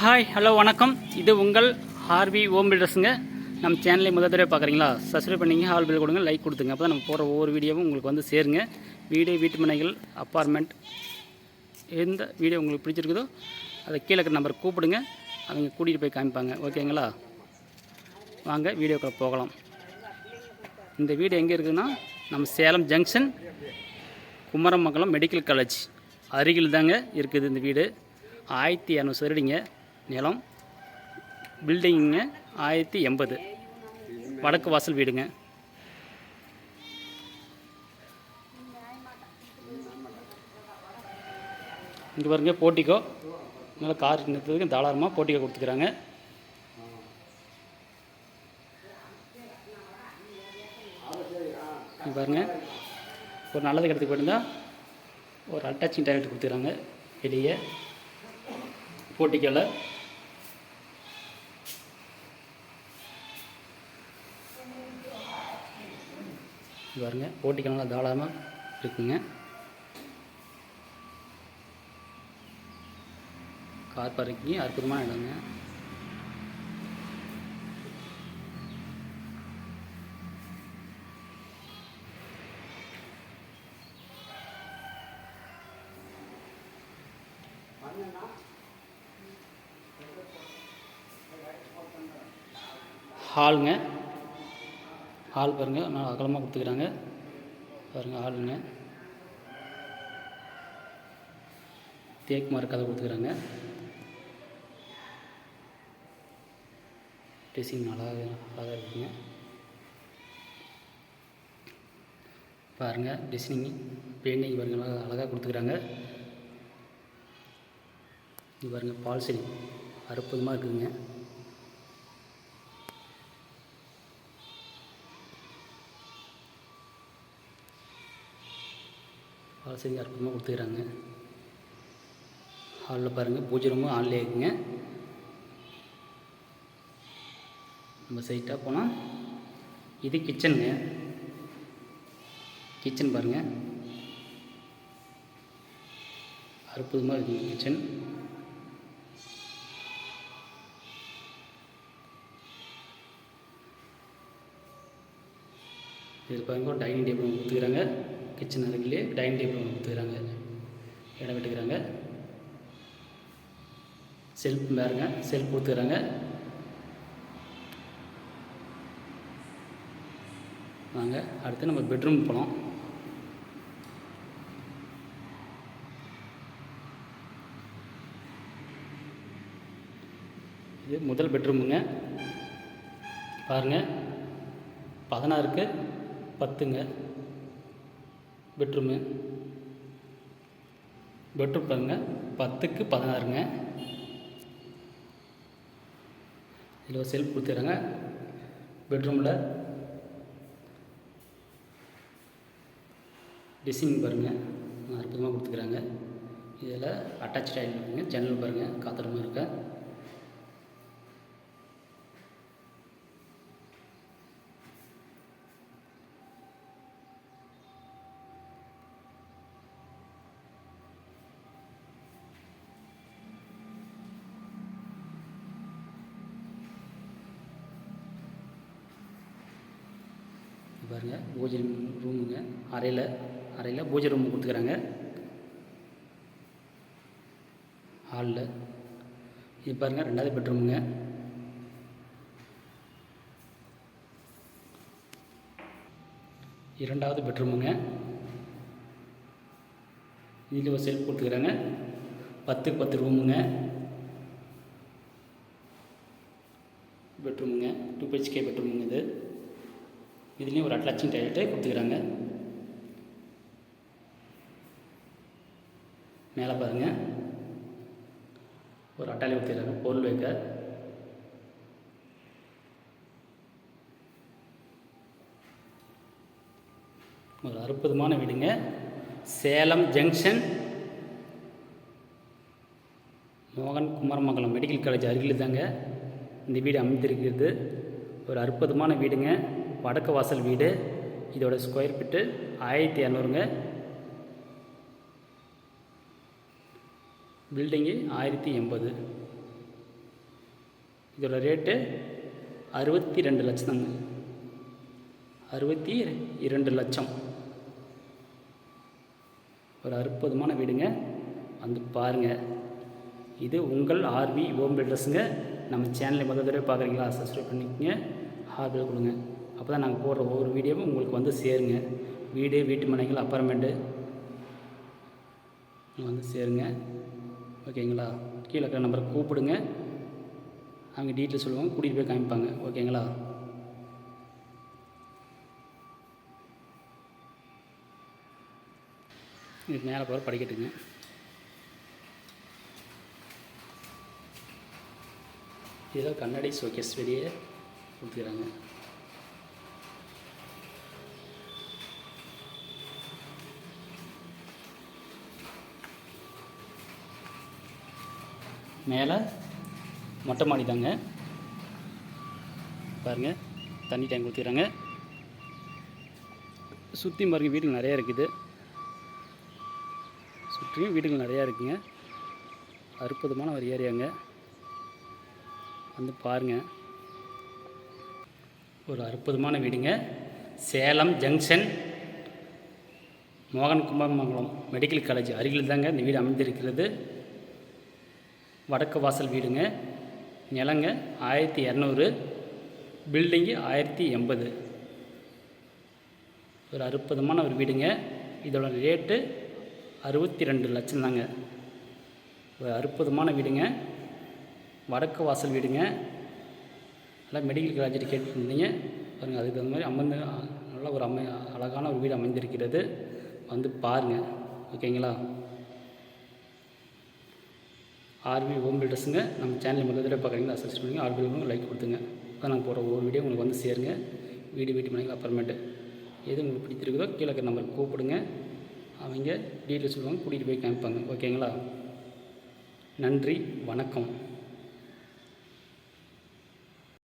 Hi hello வணக்கம். இது உங்கள் ஹார்வி ஓம் பில்டர்ஸுங்க நம்ம சேனலை முதல் தடவை பார்க்குறீங்களா? சப்ஸ்கிரைப் பண்ணிங்க ஹால் பில் கொடுங்க லைக் கொடுத்துங்க. அப்போ தான் நம்ம போகிற ஒவ்வொரு வீடியோவும் உங்களுக்கு வந்து சேருங்க. வீடு வீட்டுமனைகள் அப்பார்ட்மெண்ட் எந்த வீடியோ உங்களுக்கு பிடிச்சிருக்குதோ அதை கீழே இருக்கிற நம்பர் கூப்பிடுங்க. அவங்க கூட்டிகிட்டு போய் காமிப்பாங்க. ஓகேங்களா வாங்க வீடியோக்குள்ள போகலாம். இந்த வீடு எங்கே இருக்குதுன்னா நம்ம Salem junction Kumaramangalam medical college அருகில் தாங்க இருக்குது இந்த வீடு. ஆயிரத்தி இரநூறு சதுரடிங்க நிலம். பில்டிங்குங்க ஆயிரத்தி எண்பது. வடக்கு வாசல் வீடுங்க. இங்கே பாருங்க போட்டிக்கோ. நல்லா கார் நிறுத்ததுக்கு தாராளமாக போட்டிக்கோ கொடுத்துக்கிறாங்க. இங்க பாருங்க ஒரு நல்லது கெடுத்து போயிருந்தால் ஒரு அட்டாச்சிங் டாய்லெட் கொடுத்துக்கிறாங்க வெளியே. போட்டிக்கோல. இங்க பாருங்க. போட்டிக்கோ தாராளமாக இருக்குங்க. கார் பார்க்கிங் அற்புதமான இடங்க. ஹாலுங்க. ஹால் பாருங்கள் நல்லா அகலமாக கொடுத்துக்கிறாங்க. பாருங்க ஹாலுங்க தேக்கு மர கதை கொடுத்துக்கிறாங்க. ட்ரெஸ்ஸிங் அழகாக அழகாக இருக்குங்க. பாருங்கள் டிசைனிங் பெயிண்டிங் பாருங்கள் அழகாக அழகாக கொடுத்துக்கிறாங்க. இது பாருங்கள் பால் செடி. அற்புதமாக இருக்குதுங்க. பால் அற்புதமாக கொடுத்துக்கிறாங்க? ஹாலில் பாருங்கள் பூஜை ரூமும் ஹாலில் இருக்குங்க. நம்ம சைட்டாக போனால் இது கிச்சனுங்க கிச்சன் பாருங்கள் அற்புதமாக இருக்குங்க கிச்சன் இது பாருங்க ஒரு டைனிங் டேபிள் கொடுத்துக்கிறாங்க. கிச்சன் அருகிலே டைனிங் டேபிள் ஒன்று கொடுத்துக்கிறாங்க இடம் விட்டுக்கிறாங்க செல்ஃப் பாருங்க. செல்ஃப் கொடுத்துக்கிறாங்க. வாங்க அடுத்து நம்ம பெட்ரூம் போகலாம் இது முதல் பெட்ரூமுங்க பாருங்கள் பதினாறுக்கு பத்துங்க. பெட்ரூமு. பெட்ரூம் பாருங்க. பத்துக்கு பதினாறுங்க. இதில் ஒரு செல்ஃப் கொடுத்துறாங்க பெட்ரூமில் டிசைன் பாருங்கள் அற்புதமாக கொடுத்துக்கிறாங்க. இதில் அட்டாச் டைல் இருக்குங்க ஜன்னல் பாருங்கள் காத்திரமாக இருக்க. பாருங்க. பூஜை ரூமுங்க அறையில் அறையில் பூஜை ரூம் கொடுத்துக்கிறாங்க. ஹாலில் இது பாருங்க ரெண்டாவது பெட்ரூமுங்க இரண்டாவது பெட்ரூமுங்க இதில் ஒரு செல்ஃப் கொடுத்துக்கிறாங்க. பத்துக்கு பத்து ரூமுங்க பெட்ரூமுங்க டூ பிஹெச்கே பெட்ரூமுங்க இது. இதுலேயும் ஒரு அட்லாச்சிங் டாய்லெட்டு கொடுத்துக்கிறாங்க. மேலே பாருங்கள் ஒரு அட்டாலி கொடுத்துக்கிறாங்க. பொருள் வைக்க. ஒரு அற்புதமான வீடுங்க. சேலம் ஜங்ஷன். மோகன் குமாரமங்கலம் மெடிக்கல் காலேஜ் அருகில் தாங்க இந்த வீடு அமைந்திருக்கிறது. ஒரு அற்புதமான வீடுங்க. வடக்கு வாசல் வீடு. இதோட ஸ்கொயர் ஃபீட்டு ஆயிரத்தி இரநூறுங்க பில்டிங்கு ஆயிரத்தி எண்பது. இதோட ரேட்டு அறுபத்தி ரெண்டு லட்சம் தாங்க அறுபத்தி இரண்டு லட்சம். ஒரு அற்புதமான வீடுங்க. வந்து பாருங்கள் இது உங்கள் ஆர்வி ஓம் பில்டர்ஸுங்க. நம்ம சேனலை முதல் தடவை பார்க்குறீங்களா சப்ஸ்கிரைப் பண்ணிக்கோங்க. ஹார்பில் கொடுங்க. அப்போ தான் நாங்கள் போடுற ஒவ்வொரு வீடியோவும் உங்களுக்கு வந்து சேருங்க. வீடு வீட்டு மனைகள் அப்பார்ட்மெண்ட்டு. வந்து சேருங்க. ஓகேங்களா? கீழே இருக்கிற நம்பரை கூப்பிடுங்க. அவங்க டீட்டெயில் சொல்லுவாங்க. கூட்டிகிட்டு போய் காமிப்பாங்க. ஓகேங்களா? இது மேலே போகிற படிக்கட்டுங்க. இதில் கண்ணாடி ஷோகேஸ் வெளியே கொடுத்துக்கிறாங்க. மேலே மொட்டை மாடி தாங்க பாருங்கள் தண்ணி டேங்க் ஊற்றிடுறாங்க சுற்றி பாருங்கள் வீடுகள் நிறையா இருக்குது. சுற்றியும் வீடுகள் நிறையா இருக்குங்க. அற்புதமான ஒரு ஏரியாங்க. வந்து பாருங்கள் ஒரு அற்புதமான வீடுங்க. சேலம் ஜங்ஷன் மோகன் குமாரமங்கலம் மெடிக்கல் காலேஜ் அருகில் தாங்க இந்த வீடு அமைந்திருக்கிறது. வடக்கு வாசல் வீடுங்க. நிலங்க ஆயிரத்தி இரநூறு பில்டிங்கு ஆயிரத்தி எண்பது. ஒரு அற்புதமான ஒரு வீடுங்க. இதோட ரேட்டு அறுபத்தி ரெண்டு லட்சம் தாங்க. ஒரு அற்புதமான வீடுங்க. வடக்கு வாசல் வீடுங்க. எல்லாம் மெடிக்கல் காலேஜ் கேட்டுருந்தீங்க. பாருங்கள் அதுக்கு தகுந்த மாதிரி அமர்ந்து நல்ல ஒரு அமை அழகான ஒரு வீடு அமைந்திருக்கிறது. வந்து பாருங்கள் ஓகேங்களா? ஆர்பி ஹோம் பில்டர்ஸுங்க. நம்ம சேனல் முதல் தடவை பார்க்குறீங்களா சப்ஸ்கிரைப் பண்ணுங்க. ஆர்பி ஹோம் லைக் கொடுத்துங்க. அப்போ நாங்கள் போகிற ஒவ்வொரு வீடியோ உங்களுக்கு வந்து சேருங்க. வீடு வீட்டு மனைகள் அப்புறமேட்டு எது உங்களுக்கு பிடிச்சிருக்குதோ கீழே இருக்கிற நம்பருக்கு கூப்பிடுங்க. அவங்க டீட்டெயில்ஸ் சொல்லுவாங்க கூட்டிகிட்டு போய் காமிப்பாங்க. ஓகேங்களா நன்றி வணக்கம்.